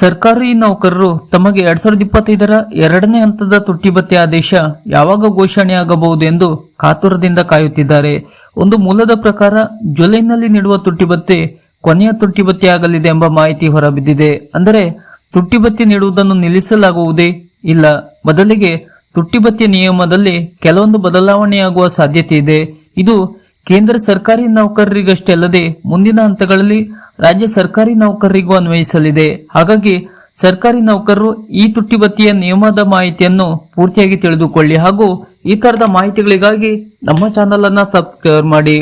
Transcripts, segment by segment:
ಸರ್ಕಾರಿ ನೌಕರರು ತಮಗೆ ಎರಡ್ ಸಾವಿರದ ಇಪ್ಪತ್ತೈದರ ಎರಡನೇ ಹಂತದ ತುಟ್ಟಿ ಆದೇಶ ಯಾವಾಗ ಘೋಷಣೆಯಾಗಬಹುದು ಎಂದು ಕಾತುರದಿಂದ ಕಾಯುತ್ತಿದ್ದಾರೆ. ಒಂದು ಮೂಲದ ಪ್ರಕಾರ ಜುಲೈನಲ್ಲಿ ನೀಡುವ ತುಟ್ಟಿ ಭತ್ಯೆ ಕೊನೆಯ ತುಟ್ಟಿ ಆಗಲಿದೆ ಎಂಬ ಮಾಹಿತಿ ಹೊರಬಿದ್ದಿದೆ. ಅಂದರೆ ತುಟ್ಟಿ ನೀಡುವುದನ್ನು ನಿಲ್ಲಿಸಲಾಗುವುದೇ ಇಲ್ಲ. ಬದಲಿಗೆ ತುಟ್ಟಿ ನಿಯಮದಲ್ಲಿ ಕೆಲವೊಂದು ಬದಲಾವಣೆಯಾಗುವ ಸಾಧ್ಯತೆ ಇದೆ. ಇದು ಕೇಂದ್ರ ಸರ್ಕಾರಿ ನೌಕರರಿಗಷ್ಟೇ ಅಲ್ಲದೆ ಮುಂದಿನ ಹಂತಗಳಲ್ಲಿ ರಾಜ್ಯ ಸರ್ಕಾರಿ ನೌಕರರಿಗೂ ಅನ್ವಯಿಸಲಿದೆ. ಹಾಗಾಗಿ ಸರ್ಕಾರಿ ನೌಕರರು ಈ ತುಟ್ಟಿಬತ್ತಿಯ ನಿಯಮದ ಮಾಹಿತಿಯನ್ನು ಪೂರ್ತಿಯಾಗಿ ತಿಳಿದುಕೊಳ್ಳಿ ಹಾಗೂ ಈ ತರದ ಮಾಹಿತಿಗಳಿಗಾಗಿ ನಮ್ಮ ಚಾನೆಲ್ ಅನ್ನ ಸಬ್ಸ್ಕ್ರೈಬ್ ಮಾಡಿ.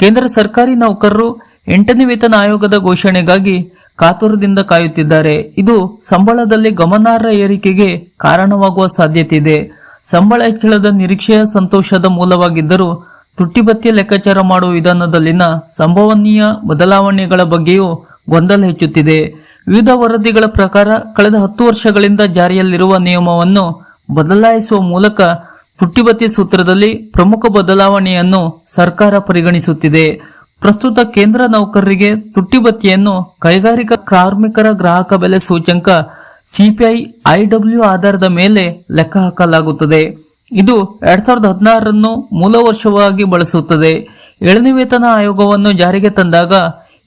ಕೇಂದ್ರ ಸರ್ಕಾರಿ ನೌಕರರು ಎಂಟನೇ ವೇತನ ಆಯೋಗದ ಘೋಷಣೆಗಾಗಿ ಕಾತುರದಿಂದ ಕಾಯುತ್ತಿದ್ದಾರೆ. ಇದು ಸಂಬಳದಲ್ಲಿ ಗಮನಾರ್ಹ ಏರಿಕೆಗೆ ಕಾರಣವಾಗುವ ಸಾಧ್ಯತೆ ಇದೆ. ಸಂಬಳ ಹೆಚ್ಚಳದ ನಿರೀಕ್ಷೆಯ ಸಂತೋಷದ ಮೂಲವಾಗಿದ್ದರೂ ತುಟ್ಟಿ ಭತ್ಯೆ ಲೆಕ್ಕಾಚಾರ ಮಾಡುವ ವಿಧಾನದಲ್ಲಿನ ಸಂಭವನೀಯ ಬದಲಾವಣೆಗಳ ಬಗ್ಗೆಯೂ ಗೊಂದಲ ಹೆಚ್ಚುತ್ತಿದೆ. ವಿವಿಧ ವರದಿಗಳ ಪ್ರಕಾರ ಕಳೆದ ಹತ್ತು ವರ್ಷಗಳಿಂದ ಜಾರಿಯಲ್ಲಿರುವ ನಿಯಮವನ್ನು ಬದಲಾಯಿಸುವ ಮೂಲಕ ತುಟ್ಟಿಬತ್ತಿ ಸೂತ್ರದಲ್ಲಿ ಪ್ರಮುಖ ಬದಲಾವಣೆಯನ್ನು ಸರ್ಕಾರ ಪರಿಗಣಿಸುತ್ತಿದೆ. ಪ್ರಸ್ತುತ ಕೇಂದ್ರ ನೌಕರರಿಗೆ ತುಟ್ಟಿಬತ್ತಿಯನ್ನು ಕೈಗಾರಿಕಾ ಕಾರ್ಮಿಕರ ಗ್ರಾಹಕ ಬೆಲೆ ಸೂಚ್ಯಂಕ ಸಿಪಿಐ ಐಡಬ್ಲ್ಯೂ ಆಧಾರದ ಮೇಲೆ ಲೆಕ್ಕ ಹಾಕಲಾಗುತ್ತದೆ. ಇದು ಎರಡ್ ಸಾವಿರದ ಹದಿನಾರನ್ನು ಮೂಲ ವರ್ಷವಾಗಿ ಬಳಸುತ್ತದೆ. ಏಳನೇ ವೇತನ ಆಯೋಗವನ್ನು ಜಾರಿಗೆ ತಂದಾಗ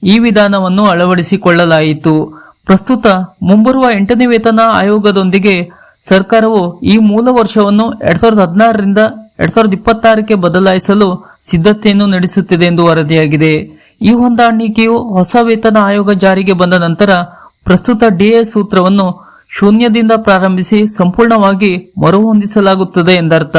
ಈ ವಿಧಾನವನ್ನು ಅಳವಡಿಸಿಕೊಳ್ಳಲಾಯಿತು. ಪ್ರಸ್ತುತ ಮುಂಬರುವ ಎಂಟನೇ ವೇತನ ಆಯೋಗದೊಂದಿಗೆ ಸರ್ಕಾರವು ಈ ಮೂಲ ವರ್ಷವನ್ನು ಎರಡ್ ಸಾವಿರದ ಹದಿನಾರರಿಂದ ಎರಡ್ ಸಾವಿರದ ಇಪ್ಪತ್ತಾರಕ್ಕೆ ಬದಲಾಯಿಸಲು ಸಿದ್ಧತೆಯನ್ನು ನಡೆಸುತ್ತಿದೆ ಎಂದು ವರದಿಯಾಗಿದೆ. ಈ ಹೊಂದಾಣಿಕೆಯು ಹೊಸ ವೇತನ ಆಯೋಗ ಜಾರಿಗೆ ಬಂದ ನಂತರ ಪ್ರಸ್ತುತ ಡಿಎ ಸೂತ್ರವನ್ನು ಶೂನ್ಯದಿಂದ ಪ್ರಾರಂಭಿಸಿ ಸಂಪೂರ್ಣವಾಗಿ ಮರುಹೊಂದಿಸಲಾಗುತ್ತದೆ ಎಂದರ್ಥ.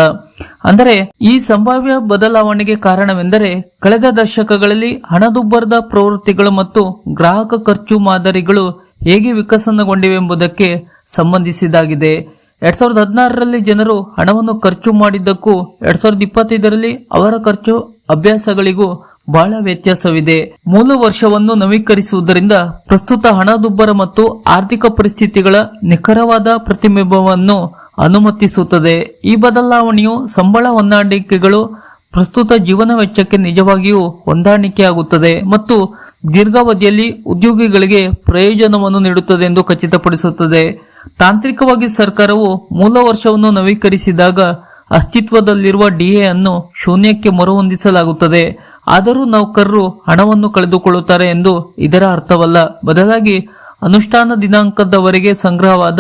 ಅಂದರೆ, ಈ ಸಂಭಾವ್ಯ ಬದಲಾವಣೆಗೆ ಕಾರಣವೆಂದರೆ, ಕಳೆದ ದಶಕಗಳಲ್ಲಿ ಹಣದುಬ್ಬರದ ಪ್ರವೃತ್ತಿಗಳು ಮತ್ತು ಗ್ರಾಹಕ ಖರ್ಚು ಮಾದರಿಗಳು ಹೇಗೆ ವಿಕಸನಗೊಂಡಿವೆ ಎಂಬುದಕ್ಕೆ ಸಂಬಂಧಿಸಿದಾಗಿದೆ. ಎರಡ್ ಸಾವಿರದ ಹದಿನಾರರಲ್ಲಿ ಜನರು ಹಣವನ್ನು ಖರ್ಚು ಮಾಡಿದ್ದಕ್ಕೂ, ಎರಡ್ ಸಾವಿರದ ಇಪ್ಪತ್ತೈದರಲ್ಲಿ ಅವರ ಖರ್ಚು, ಅಭ್ಯಾಸಗಳಿಗೂ ಬಹಳ ವ್ಯತ್ಯಾಸವಿದೆ. ಮೂಲ ವರ್ಷವನ್ನು ನವೀಕರಿಸುವುದರಿಂದ ಪ್ರಸ್ತುತ ಹಣದುಬ್ಬರ ಮತ್ತು ಆರ್ಥಿಕ ಪರಿಸ್ಥಿತಿಗಳ ನಿಖರವಾದ ಪ್ರತಿಬಿಂಬವನ್ನು ಅನುಮತಿಸುತ್ತದೆ. ಈ ಬದಲಾವಣೆಯು ಸಂಬಳ ಹೊಂದಾಣಿಕೆಗಳು ಪ್ರಸ್ತುತ ಜೀವನ ವೆಚ್ಚಕ್ಕೆ ನಿಜವಾಗಿಯೂ ಹೊಂದಾಣಿಕೆಯಾಗುತ್ತದೆ ಮತ್ತು ದೀರ್ಘಾವಧಿಯಲ್ಲಿ ಉದ್ಯೋಗಿಗಳಿಗೆ ಪ್ರಯೋಜನವನ್ನು ನೀಡುತ್ತದೆ ಎಂದು ಖಚಿತಪಡಿಸುತ್ತದೆ. ತಾಂತ್ರಿಕವಾಗಿ ಸರ್ಕಾರವು ಮೂಲ ವರ್ಷವನ್ನು ನವೀಕರಿಸಿದಾಗ ಅಸ್ತಿತ್ವದಲ್ಲಿರುವ ಡಿಎ ಅನ್ನು ಶೂನ್ಯಕ್ಕೆ ಮರುಹೊಂದಿಸಲಾಗುತ್ತದೆ. ಆದರೂ ನೌಕರರು ಹಣವನ್ನು ಕಳೆದುಕೊಳ್ಳುತ್ತಾರೆ ಎಂದು ಇದರ ಅರ್ಥವಲ್ಲ. ಬದಲಾಗಿ ಅನುಷ್ಠಾನ ದಿನಾಂಕದವರೆಗೆ ಸಂಗ್ರಹವಾದ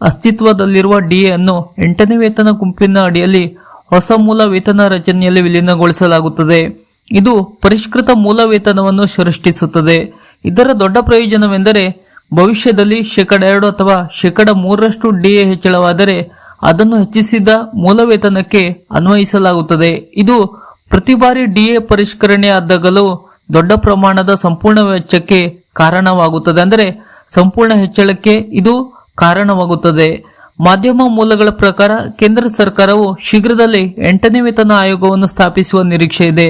ಅಸ್ತಿತ್ವದಲ್ಲಿರುವ ಡಿಎ ಅನ್ನು ಎಂಟನೇ ವೇತನ ಗುಂಪಿನ ಅಡಿಯಲ್ಲಿ ಹೊಸ ಮೂಲ ವೇತನ ರಚನೆಯಲ್ಲಿ ವಿಲೀನಗೊಳಿಸಲಾಗುತ್ತದೆ. ಇದು ಪರಿಷ್ಕೃತ ಮೂಲ ವೇತನವನ್ನು ಸೃಷ್ಟಿಸುತ್ತದೆ. ಇದರ ದೊಡ್ಡ ಪ್ರಯೋಜನವೆಂದರೆ ಭವಿಷ್ಯದಲ್ಲಿ ಶೇಕಡ ಎರಡು ಅಥವಾ ಶೇಕಡ ಮೂರರಷ್ಟು ಡಿಎ ಹೆಚ್ಚಳವಾದರೆ ಅದನ್ನು ಹೆಚ್ಚಿಸಿದ ಮೂಲ ವೇತನಕ್ಕೆ ಅನ್ವಯಿಸಲಾಗುತ್ತದೆ. ಇದು ಪ್ರತಿ ಬಾರಿ ಡಿಎ ಪರಿಷ್ಕರಣೆ ಆದಾಗಲೂ ದೊಡ್ಡ ಪ್ರಮಾಣದ ಸಂಪೂರ್ಣ ವೆಚ್ಚಕ್ಕೆ ಕಾರಣವಾಗುತ್ತದೆ. ಅಂದರೆ ಸಂಪೂರ್ಣ ಹೆಚ್ಚಳಕ್ಕೆ ಇದು ಕಾರಣವಾಗುತ್ತದೆ. ಮಾಧ್ಯಮ ಮೂಲಗಳ ಪ್ರಕಾರ ಕೇಂದ್ರ ಸರ್ಕಾರವು ಶೀಘ್ರದಲ್ಲೇ ಎಂಟನೇ ವೇತನ ಆಯೋಗವನ್ನು ಸ್ಥಾಪಿಸುವ ನಿರೀಕ್ಷೆ ಇದೆ.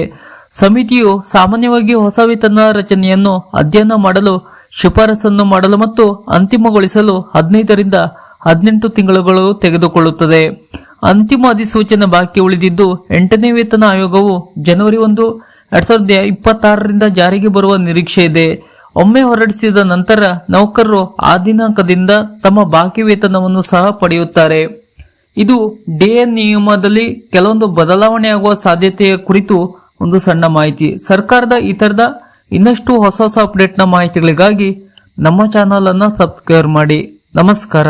ಸಮಿತಿಯು ಸಾಮಾನ್ಯವಾಗಿ ಹೊಸ ವೇತನ ರಚನೆಯನ್ನು ಅಧ್ಯಯನ ಮಾಡಲು ಶಿಫಾರಸನ್ನು ಮಾಡಲು ಮತ್ತು ಅಂತಿಮಗೊಳಿಸಲು ಹದಿನೈದರಿಂದ ಹದಿನೆಂಟು ತಿಂಗಳುಗಳು ತೆಗೆದುಕೊಳ್ಳುತ್ತದೆ. ಅಂತಿಮ ಅಧಿಸೂಚನೆ ಬಾಕಿ ಉಳಿದಿದ್ದು ಎಂಟನೇ ವೇತನ ಆಯೋಗವು ಜನವರಿ ಒಂದು, ಎರಡ್ ಸಾವಿರದ ಇಪ್ಪತ್ತಾರರಿಂದ ಜಾರಿಗೆ ಬರುವ ನಿರೀಕ್ಷೆ ಇದೆ. ಒಮ್ಮೆ ಹೊರಡಿಸಿದ ನಂತರ ನೌಕರರು ಆ ದಿನಾಂಕದಿಂದ ತಮ್ಮ ಬಾಕಿ ವೇತನವನ್ನು ಸಹ ಪಡೆಯುತ್ತಾರೆ. ಇದು ಡಿಎ ನಿಯಮದಲ್ಲಿ ಕೆಲವೊಂದು ಬದಲಾವಣೆಯಾಗುವ ಸಾಧ್ಯತೆಯ ಕುರಿತು ಒಂದು ಸಣ್ಣ ಮಾಹಿತಿ. ಸರ್ಕಾರದ ಈ ತರದ ಇನ್ನಷ್ಟು ಹೊಸ ಹೊಸ ಅಪ್ಡೇಟ್ನ ಮಾಹಿತಿಗಳಿಗಾಗಿ ನಮ್ಮ ಚಾನಲನ್ನು ಸಬ್ಸ್ಕ್ರೈಬ್ ಮಾಡಿ. ನಮಸ್ಕಾರ.